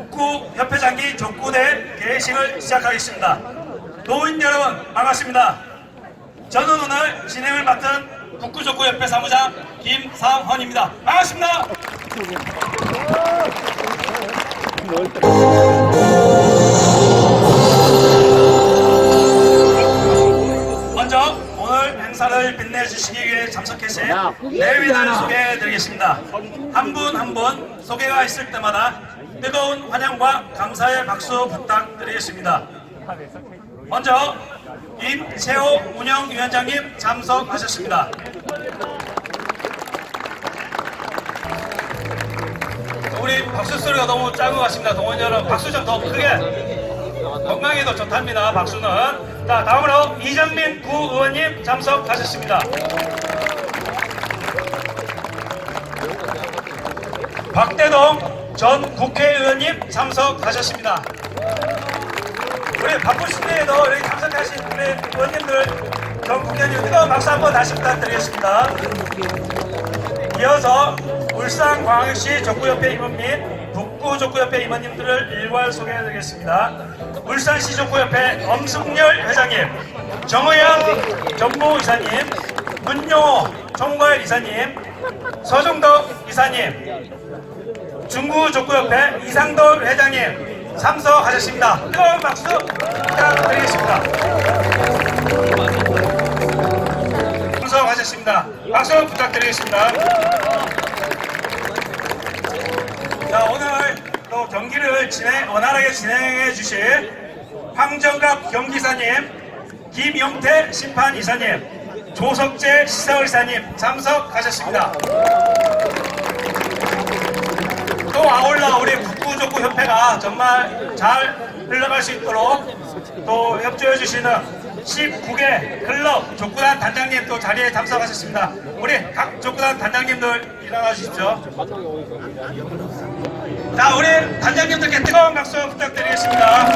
북구 협회장기 족구대 개식을 시작하겠습니다. 노인 여러분 반갑습니다. 저는 오늘 진행을 맡은 북구족구협회 사무장 김상헌입니다. 반갑습니다. 먼저 오늘 행사를 빛내주시기 위해 참석해주신 내위를 소개해드리겠습니다. 한 분 한 분 소개가 있을 때마다 뜨거운 환영과 감사의 박수 부탁드리겠습니다. 먼저 임채호 운영위원장님 참석하셨습니다. 우리 박수 소리가 너무 작은 것 같습니다. 동원 여러분 박수 좀 더 크게 건강에 도 좋답니다. 박수는. 자, 다음으로 이정민 구의원님 참석하셨습니다. 박대동 전 국회의원님 참석하셨습니다. 우리 바쁘신데도 여기 참석하신 우리 의원님들 전 국회의원님 뜨거운 박수 한번 다시 부탁드리겠습니다. 이어서 울산광역시 족구협회 임원 및 북구족구협회 임원님들을 일괄 소개해드리겠습니다. 울산시 족구협회 엄승열 회장님, 정의영 정무이사님, 문용호 총괄 이사님, 서종덕 이사님, 중구 족구협회 이상돌 회장님 참석하셨습니다. 뜨거운 박수 부탁드리겠습니다. 참석하셨습니다. 박수 부탁드리겠습니다. 자, 오늘 또 경기를 진행, 원활하게 진행해 주실 황정갑 경기사님, 김용태 심판이사님, 조석재 시사의사님 참석하셨습니다. 또 아울러 우리 북구족구 협회가 정말 잘 흘러갈 수 있도록 또 협조해 주시는 19개 클럽 족구단 단장님 또 자리에 참석하셨습니다. 우리 각 족구단 단장님들 일어나 주십시오. 자, 우리 단장님들께 뜨거운 박수 부탁드리겠습니다.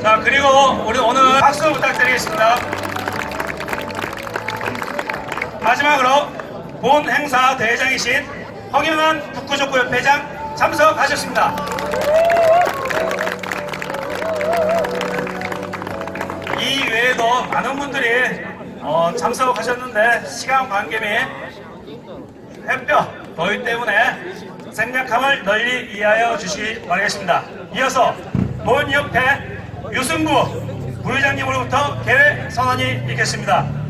자, 그리고 우리 오늘 박수 부탁드리겠습니다. 마지막으로 본 행사 대회장이신 허경환 북구족구협회장 참석하셨습니다. 이 외에도 많은 분들이 어, 참석하셨는데 시간 관계 및 햇볕, 더위 때문에 생략함을 널리 이해하여 주시기 바라겠습니다. 이어서 본 협회 유승구 부회장님으로부터 계획 선언이 있겠습니다.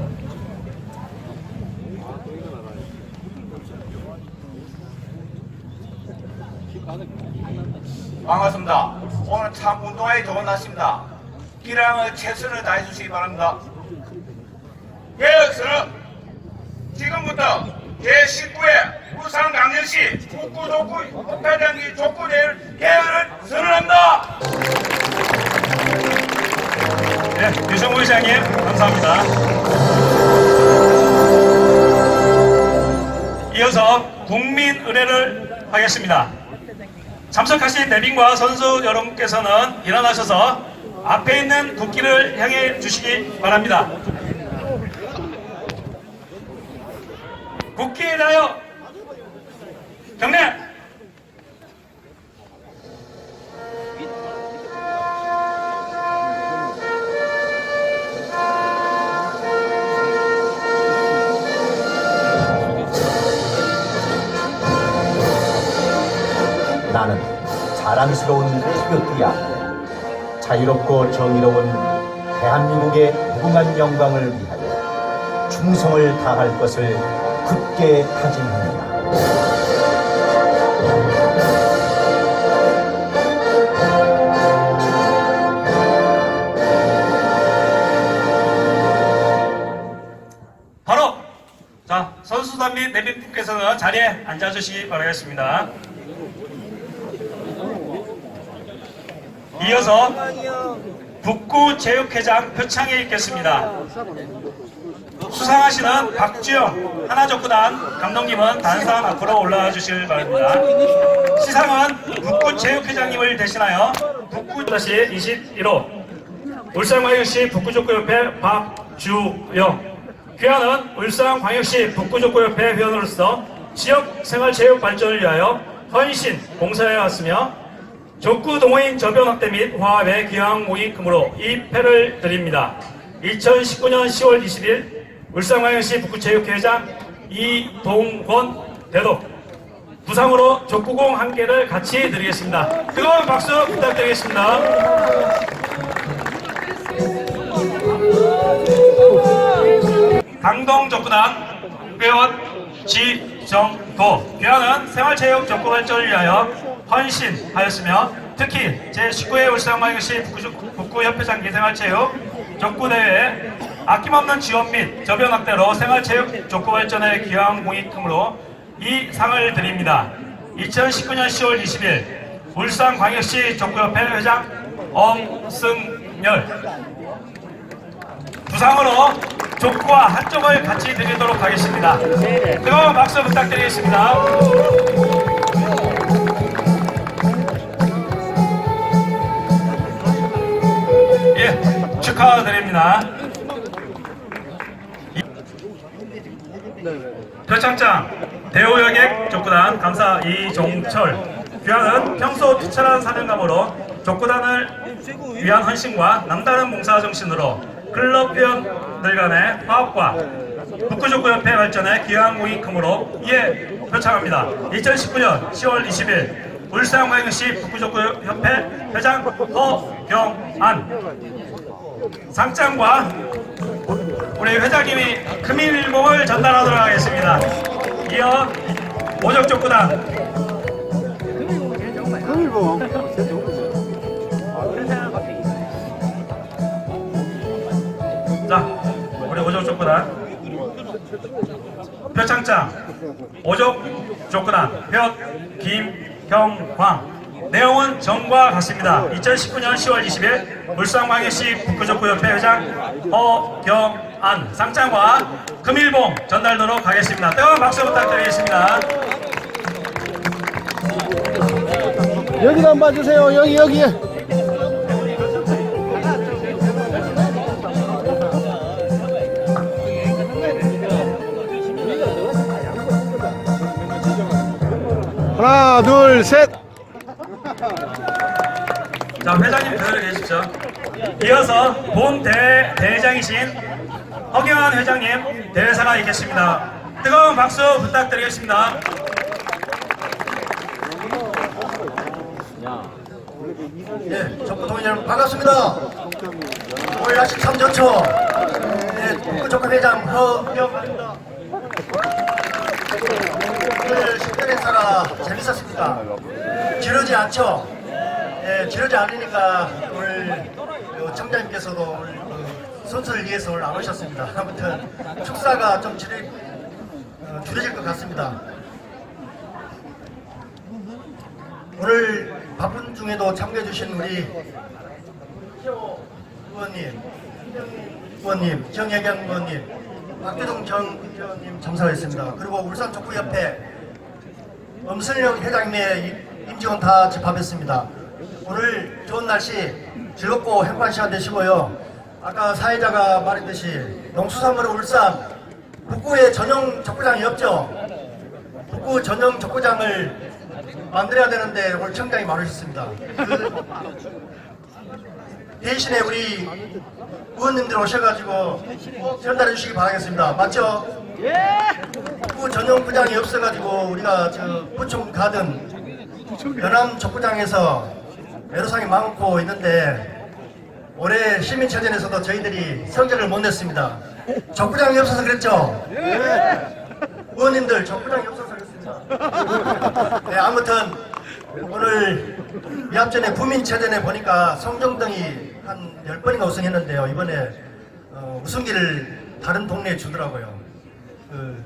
반갑습니다. 오늘 참 운동하기 좋은 날씨입니다. 기량을 최선을 다해 주시기 바랍니다. 계획서는 지금부터 제19회 울산강정시 북구족구 협회장기 족구대회를 개회를 선언합니다. 네, 유승구 회장님 감사합니다. 이어서 국민 의례를 하겠습니다. 참석하신 대빈과 선수 여러분께서는 일어나셔서 앞에 있는 국기를 향해 주시기 바랍니다. 국기에 대하여 경례! 자랑스러운 태교띠 앞에 자유롭고 정의로운 대한민국의 무궁한 영광을 위하여 충성을 다할 것을 굳게 다짐합니다. 바로 자 선수단 및 내빈분께서는 자리에 앉아주시기 바라겠습니다. 이어서 북구체육회장 표창에 있겠습니다. 수상하시는 박주영 하나족구단 감독님은 단상 앞으로 올라와 주실 바랍니다. 시상은 북구체육회장님을 대신하여 북구-21호 울산광역시 북구족구협회 박주영 귀하는 울산광역시 북구족구협회 회원으로서 지역 생활체육 발전을 위하여 헌신 봉사해 왔으며 족구 동호인 저변 확대 및 화합에 기여한 모임금으로 이 패를 드립니다. 2019년 10월 20일 울산광역시 북구체육회장 이동권 대독 부상으로 족구공 한 개를 같이 드리겠습니다. 뜨거운 박수 부탁드리겠습니다. 강동 족구단 회원 지정도 귀하는 생활체육 족구 발전을 위하여 헌신하였으며 특히 제19회 울산광역시 북구- 북구협회장 기생활체육 족구대회에 아낌없는 지원 및 저변 확대로 생활체육 족구 발전에 기여한 공익금으로 이 상을 드립니다. 2019년 10월 20일 울산광역시 족구협회 회장 엄승열 부상으로 족구와 한쪽을 같이 드리도록 하겠습니다. 뜨거운 박수 부탁드리겠습니다. 축하드립니다. 표창장 대우여객 족구단 감사 이종철 귀하는 평소 투철한 사명감으로 족구단을 위한 헌신과 남다른 봉사 정신으로 클럽 회원들 간의 화합과 북구족구협회 발전에 기여한 공익금으로 이에 표창합니다. 2019년 10월 20일 울산광역시 북구족구협회 회장 허경안 상장과 우리 회장님이 금일봉을 전달하도록 하겠습니다. 이어 오적족 구단. 자, 우리 오적족 구단. 표창장. 오적 족구단. 표 김경광 내용은 전과 같습니다. 2019년 10월 20일 울산광역시 북구족구협회 회장 허경안 상장과 금일봉 전달도록 하겠습니다. 뜨거운 박수 부탁드리겠습니다. 여기도 한번 봐주세요. 여기 여기. 하나, 둘, 셋. 자, 회장님 그대로 계십시오. 이어서 본 대, 대회장이신 허경환 회장님 대회사가 있겠습니다. 뜨거운 박수 부탁드리겠습니다. 예, 정부통인 여러분 반갑습니다. 오늘 아침 삼전초 예, 북구조합회장 허경환입니다. 오늘 식별 행사가 재밌었습니다. 지루지 않죠? 예, 지루지 않으니까 오늘 그 청장님께서도 오늘 그 선수를 위해서 오늘 안 오셨습니다. 아무튼 축사가 좀 지루, 어, 줄여질 것 같습니다. 오늘 바쁜 중에도 참가해주신 우리 의원님, 의원님, 정혜경 의원님, 박규동 전 의원님 참석했습니다. 그리고 울산 족구협회 엄선영 회장님의 임- 임직원 다 집합했습니다. 오늘 좋은 날씨 즐겁고 행복한 시간 되시고요. 아까 사회자가 말했듯이 농수산물 울산 북구에 전용 족구장이 없죠. 북구 전용 족구장을 만들어야 되는데 오늘 청장이 많으셨습니다. 그 대신에 우리 의원님들 오셔가지고 꼭 전달해 주시기 바라겠습니다. 맞죠? 북구 전용 구장이 없어가지고 우리가 저 부충 가든 연암 족구장에서 애로사항이 많고 있는데 올해 시민체전에서도 저희들이 성적을 못 냈습니다. 족구장이 없어서 그랬죠? 의원님들 족구장이 없어서 그랬습니다. 네, 아무튼 오늘 미합전에 부민체전에 보니까 성정동이 한 10번이나 우승했는데요. 이번에 어, 우승기를 다른 동네에 주더라고요. 그,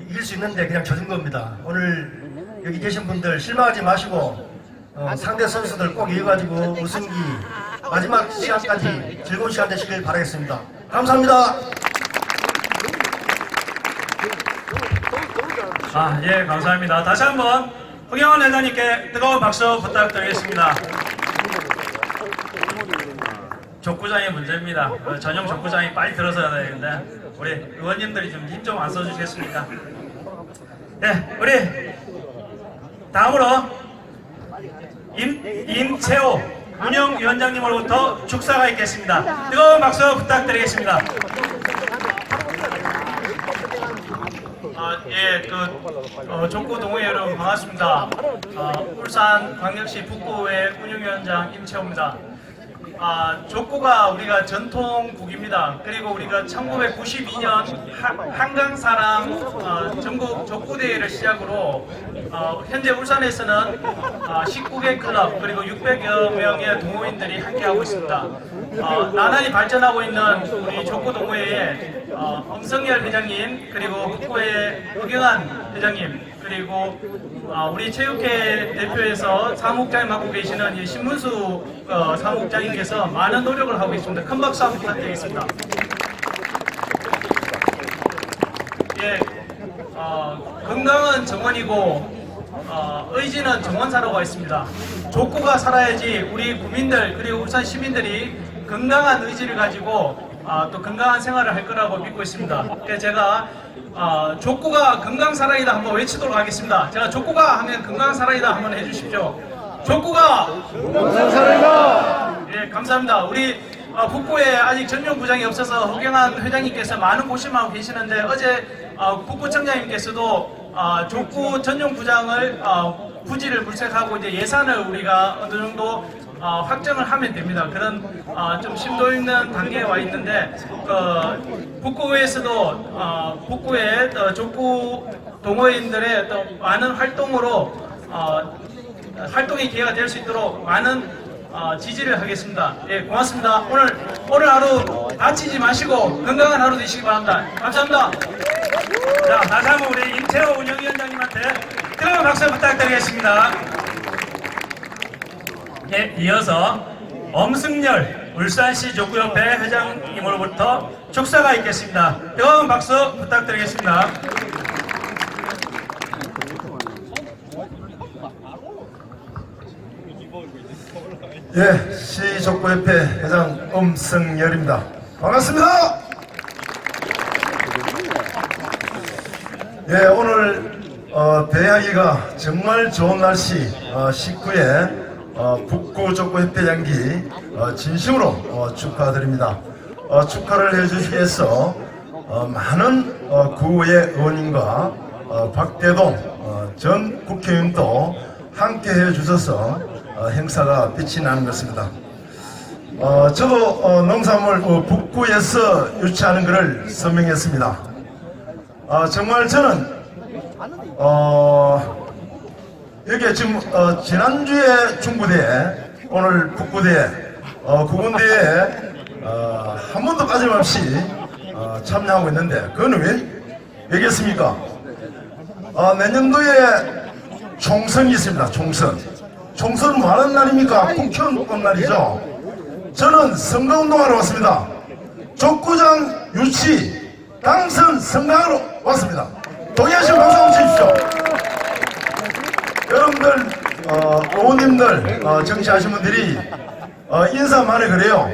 이길 수 있는데 그냥 져준 겁니다. 오늘 여기 계신 분들 실망하지 마시고 어, 상대 선수들 꼭 이겨가지고 우승기 마지막 시간까지 즐거운 시간 되시길 바라겠습니다. 감사합니다. 아, 예, 감사합니다. 다시 한번 허경환 회장님께 뜨거운 박수 부탁드리겠습니다. 족구장의 문제입니다. 어, 전용 족구장이 빨리 들어서야 되는데 우리 의원님들이 좀 힘 좀 안 써주시겠습니까? 네, 우리 다음으로 임, 임채호 운영위원장님으로부터 축사가 있겠습니다. 뜨거운 박수 부탁드리겠습니다. 아, 예, 그 어, 족구 동호회 여러분 반갑습니다. 어, 울산 광역시 북구의 운영위원장 임채호입니다. 아, 족구가 우리가 전통국입니다. 그리고 우리가 1992년 한강사랑 어, 전국 족구대회를 시작으로 어, 현재 울산에서는 어, 19개 클럽 그리고 600여 명의 동호인들이 함께하고 있습니다. 어, 나날이 발전하고 있는 우리 족구 동호회에 어, 엄성열 회장님 그리고 북구의 허경환 회장님 그리고 어, 우리 체육회 대표에서 사무국장을 맡고 계시는 이 신문수 어, 사무국장님께서 많은 노력을 하고 있습니다. 큰 박수 한번 부탁드리겠습니다. 예, 어, 건강은 정원이고 어, 의지는 정원사라고 있습니다. 족구가 살아야지 우리 국민들 그리고 울산 시민들이 건강한 의지를 가지고 아, 또 건강한 생활을 할 거라고 믿고 있습니다. 그래서 제가 아, 족구가 건강 사랑이다 한번 외치도록 하겠습니다. 제가 족구가 하면 건강 사랑이다 한번 해주십시오. 족구가 예, 감사합니다. 우리 어, 북구에 아직 전용 구장이 없어서 허경환 회장님께서 많은 고심하고 계시는데 어제 어, 북구청장님께서도 어, 족구 전용 구장을 어, 부지를 물색하고 이제 예산을 우리가 어느 정도 어, 확정을 하면 됩니다. 그런 어, 좀 심도 있는 단계에 와 있는데 그 북구에서도 어, 북구의 어, 족구 동호인들의 또 많은 활동으로 어, 활동의 기회가 될 수 있도록 많은 어, 지지를 하겠습니다. 예, 고맙습니다. 오늘 오늘 하루 다치지 마시고 건강한 하루 되시기 바랍니다. 감사합니다. 자, 다시 한번 우리 임채호 운영위원장님한테 뜨거운 박수 부탁드리겠습니다. 예, 이어서 엄승열 울산시 족구협회 회장님으로부터 축사가 있겠습니다. 뜨거운 박수 부탁드리겠습니다. 예, 시족구협회 회장 엄승열입니다. 반갑습니다. 예, 오늘 어, 대하기가 정말 좋은 날씨 어, 19회 어, 북구족구 협회 장기 어, 진심으로 어, 축하드립니다. 어, 축하를 해주시기 위해서 어, 많은 어, 구의 의원님과 어, 박대동 어, 전 국회의원도 함께 해주셔서 어, 행사가 빛이 나는 것입니다. 어, 저도 어, 농산물 어, 북구에서 유치하는 것을 서명했습니다. 어, 정말 저는 어, 여기 지금 어, 지난주에 중부대에 오늘 북부대에 어, 구군대에 어, 한 번도 빠짐없이 어, 참여하고 있는데 그거는 왜 왜겠습니까? 어, 내년도에 총선이 있습니다. 총선. 총선은 뭐 하는 날입니까? 국회의원 날이죠. 저는 선거운동하러 왔습니다. 족구장 유치 당선 선거하러 왔습니다. 동의하시면 박수 한번 주십시오. 여러분들, 어, 의원님들, 어, 정치하신 분들이 어, 인사만에 그래요.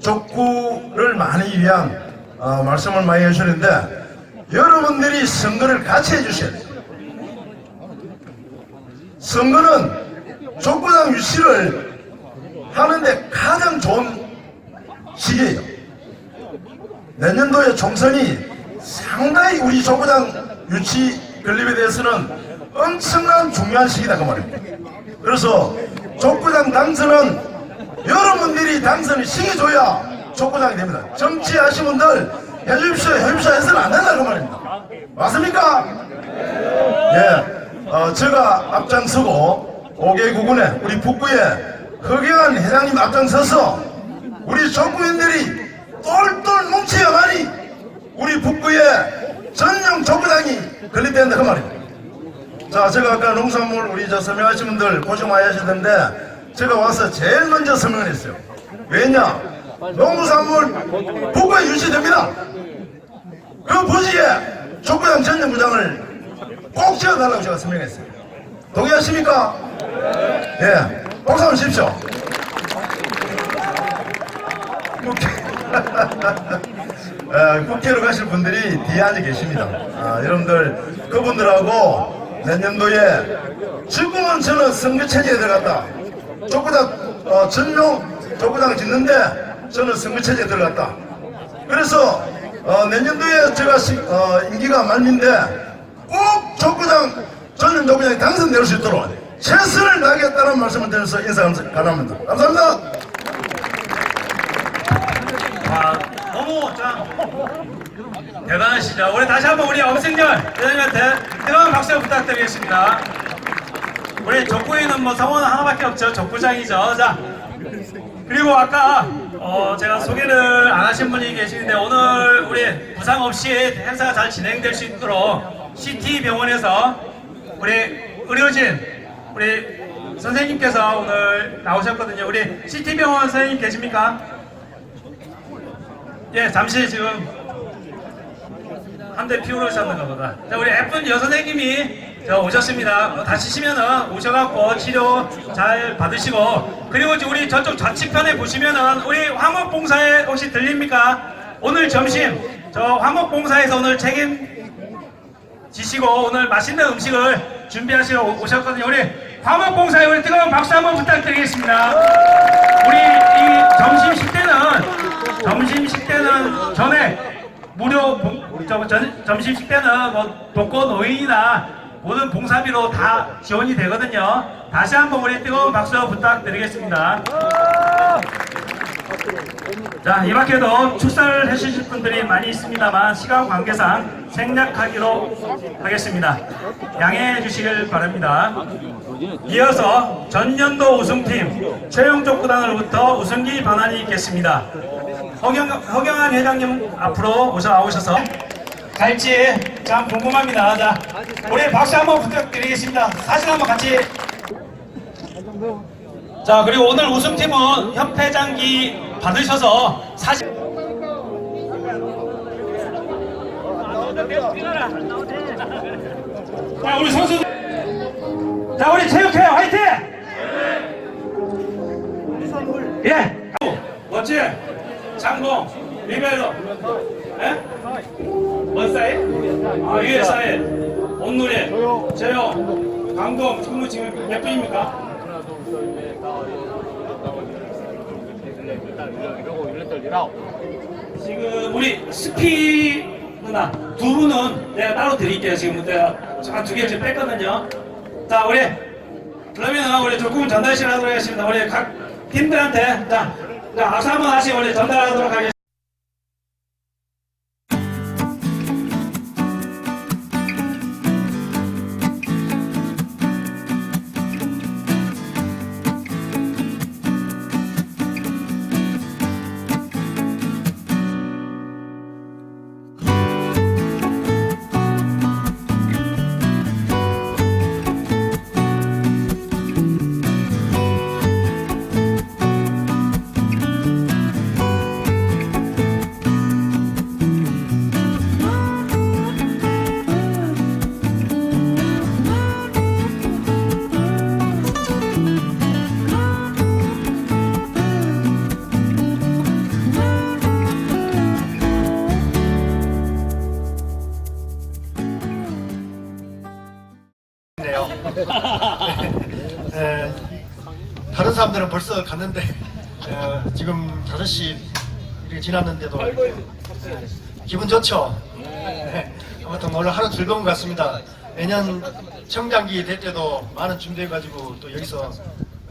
족구를 많이 위한 어, 말씀을 많이 해주시는데 여러분들이 선거를 같이 해주셔야 돼요. 선거는 족구장 유치를 하는데 가장 좋은 시기예요. 내년도에 총선이 상당히 우리 족구장 유치 건립에 대해서는 엄청난 중요한 시기다 그 말입니다. 그래서 족구장 당선은 여러분들이 당선을 시켜줘야 족구장이 됩니다. 정치하신 분들 해주십시오 해주십시오 해서는 안 된다 그 말입니다. 맞습니까? 예, 어, 제가 앞장서고 5개 구군에 우리 북구에 허경환 회장님 앞장서서 우리 족구인들이 똘똘 뭉쳐야만이 우리 북구에 전용 족구장이 건립된다 그 말입니다. 자, 제가 아까 농산물 우리 저 설명하신 분들 고생 많이 하셨는데 제가 와서 제일 먼저 설명을 했어요. 왜냐? 농산물 북구에 유치됩니다. 그 부지에 족구장 전용구장을 꼭 지어달라고 제가 설명했어요. 동의하십니까? 예. 박수 한번 주십시오. 뭐, 에, 국회로 가실 분들이 뒤에 앉아 계십니다. 아, 여러분들 그분들하고 내년도에 지금은 저는 선거 체제에 들어갔다. 족구장 어, 전용 족구장 짓는데 저는 선거 체제에 들어갔다. 그래서 어, 내년도에 제가 시- 어, 임기가 만민데 꼭 족구장 전용 족구장이 당선될 수 있도록 최선을 다하겠다는 말씀을 드려서 인사 감사합니다. 감사합니다. 아, 너무 참 대단하시죠. 우리 다시 한번 우리 엄승열 대장님한테 뜨거운 박수 부탁드리겠습니다. 우리 족구에는 뭐 성원 하나밖에 없죠. 족구장이죠. 자, 그리고 아까 어, 제가 소개를 안 하신 분이 계시는데 오늘 우리 부상 없이 행사가 잘 진행될 수 있도록 CT 병원에서 우리 의료진 우리 선생님께서 오늘 나오셨거든요. 우리 CT 병원 선생님 계십니까? 예, 잠시 지금 한 대 피우러 오셨는가 보다. 자, 우리 예쁜 여선생님이 저 오셨습니다. 어, 다치시면은 오셔갖고 치료 잘 받으시고 그리고 우리 저쪽 좌측편에 보시면은 우리 화목봉사에 혹시 들립니까? 오늘 점심 저 화목봉사에서 오늘 책임지시고 오늘 맛있는 음식을 준비하시러 오- 오셨거든요. 우리 화목봉사에 우리 뜨거운 박수 한번 부탁드리겠습니다. 우리 이 점심 식대는 점심 식대는 전에 무료 봉, 저, 전, 점심 식대는 뭐 독거 노인이나 모든 봉사비로 다 지원이 되거든요. 다시 한번 우리 뜨거운 박수 부탁드리겠습니다. 자, 이 밖에도 축사를 해주실 분들이 많이 있습니다만 시간 관계상 생략하기로 하겠습니다. 양해해 주시길 바랍니다. 이어서 전년도 우승팀 최용족 구단으로부터 우승기 반환이 있겠습니다. 허경, 허경환 회장님 앞으로 오셔 나오셔서 갈지 참 궁금합니다. 자, 우리 박수 한번 부탁드리겠습니다. 사진 한번 같이. 자, 그리고 오늘 우승팀은 협회장기 받으셔서 사진. 자, 우리 선수들. 자, 우리 체육회 화이팅! 예! 멋지! 장봉, 리베로, 예? 원사이? 아, 유에사이, 온누리, 재용, 강동, 친구 지금 몇 분입니까? 지금 우리 스피 누나 두 분은 내가 따로 드릴게요. 지금 내가 한두개 지금 뺐거든요. 자, 우리 그러면 우리 조금 전달실 하도록 하겠습니다. 우리 각 팀들한테 자, 자 악수 한번 하시 우리 전달하도록 하겠습니다. 에, 다른 사람들은 벌써 갔는데 에, 지금 5시 이렇게 지났는데도 기분 좋죠? 네. 아무튼 오늘 하루 즐거운 것 같습니다. 매년 청장기 될 때도 많은 준비해가지고 또 여기서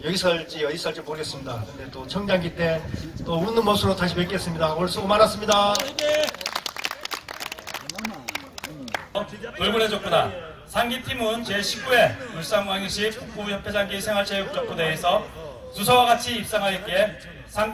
여기서 할지 어디서 할지 모르겠습니다. 근데 또 청장기 때 또 웃는 모습으로 다시 뵙겠습니다. 오늘 수고 많았습니다. 돌고래 족구단 상기팀은 제19회 울산광역시 북부협회장기 생활체육족구대회에서 수서와 같이 입상하였기에 상